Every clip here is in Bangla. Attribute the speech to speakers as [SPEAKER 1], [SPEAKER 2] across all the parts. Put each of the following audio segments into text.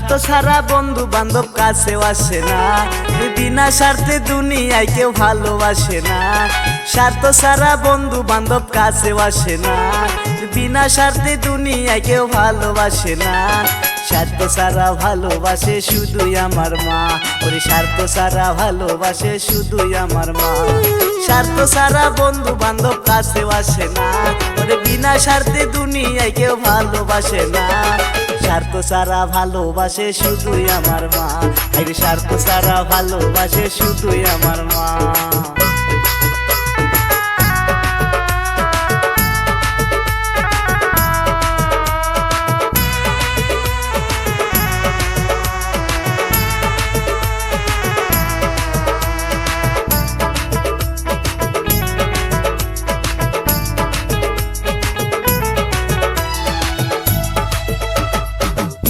[SPEAKER 1] সারা বন্ধু বান্ধব কাছেও আসে না। বিনা স্বার্থে দুনিয়ায় কেউ ভালোবাসে না। স্বার্থ সারা বন্ধু বান্ধব কাছেও আসে না। বিনা স্বার্থে দুনিয়ায় কেউ ভালোবাসে না। স্বার্থ সারা ভালোবাসে শুধুই আমার মা। ওরে স্বার্থ সারা ভালোবাসে শুধুই আমার মা। স্বার্থ সারা বন্ধু বান্ধব কাছেও আসে না। ওরে বিনা স্বার্থে দুনিয়ায় কেউ ভালোবাসে না। স্বার্থ সারা ভালোবাসে শুধুই আমার মা। আরে স্বার্থ সারা ভালোবাসে শুধুই আমার মা।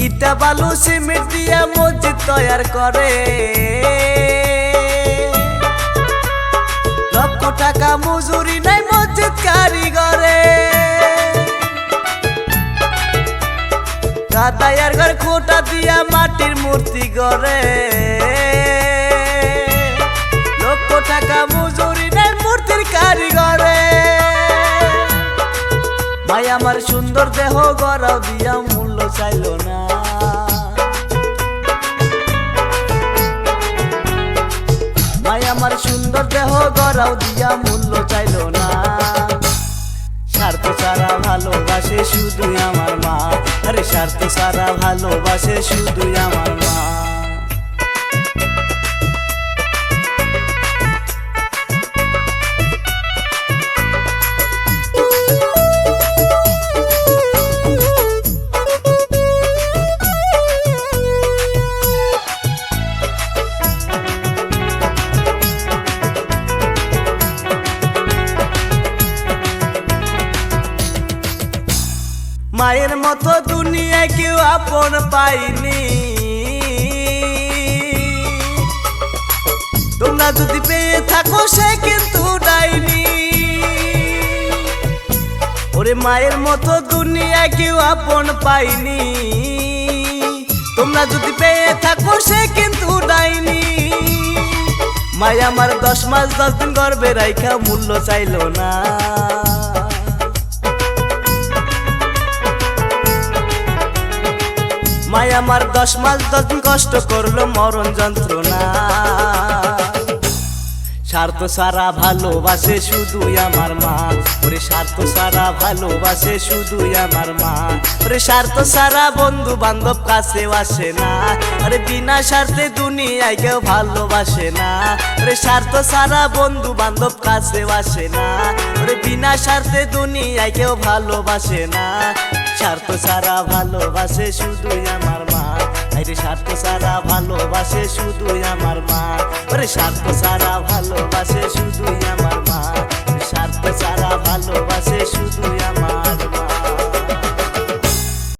[SPEAKER 1] ইটা বালু সিমেন্ট দিয়া মসজিদ তৈয়ার করে। লক্ষ টাকা মজুরি নাই মসজিদ কারিগরে। কাদায়ার ঘর খোটা দিয়া মাটির মূর্তি গড়ে। আমার সুন্দর দেহ গড়াও দিয়া মূল্য চাইল না। ভাই আমার সুন্দর দেহ গড়াও দিয়া মূল্য চাইল না। স্বার্থ সারা ভালোবাসে শুধুই আমার মা। আরে স্বার্থ সারা ভালোবাসে শুধুই আমার মা। মায়ের মতো দুনিয়ায় কেউ আপন পাইনি তোমরা যদি পেয়ে থাকো, সে কিন্তু ডাইনি। ওরে মায়ের মতো দুনিয়ায় কেউ আপন পাইনি তোমরা যদি পেয়ে থাকো, সে কিন্তু ডাইনি। মাই আমার দশ মাস দশ দিন গর্বে রাইখা মূল্য চাইলো না। মাই আমার দশ মাস দশ দিন কষ্ট করল মরণ যন্ত্রণা। স্বার্থ সারা ভালোবাসে শুধুই আমার মা। ওরে স্বার্থ সারা ভালোবাসে শুধুই আমার মা। ওরে স্বার্থ সারা বন্ধু বান্ধব কাছে আসে না। আরে বিনা স্বার্থে দুনিয়ায় কেউ ভালোবাসে না। ওরে স্বার্থ সারা বন্ধু বান্ধব কাছে আসে না। ওরে বিনা স্বার্থে দুনিয়ায় কেউ ভালোবাসে না। স্বার্থ সারা ভালোবাসে শুধুই আমার মা। আরে স্বার্থ সারা ভালোবাসে শুধুই আমার মা। আরে স্বার্থ সারা ভালোবাসে শুধুই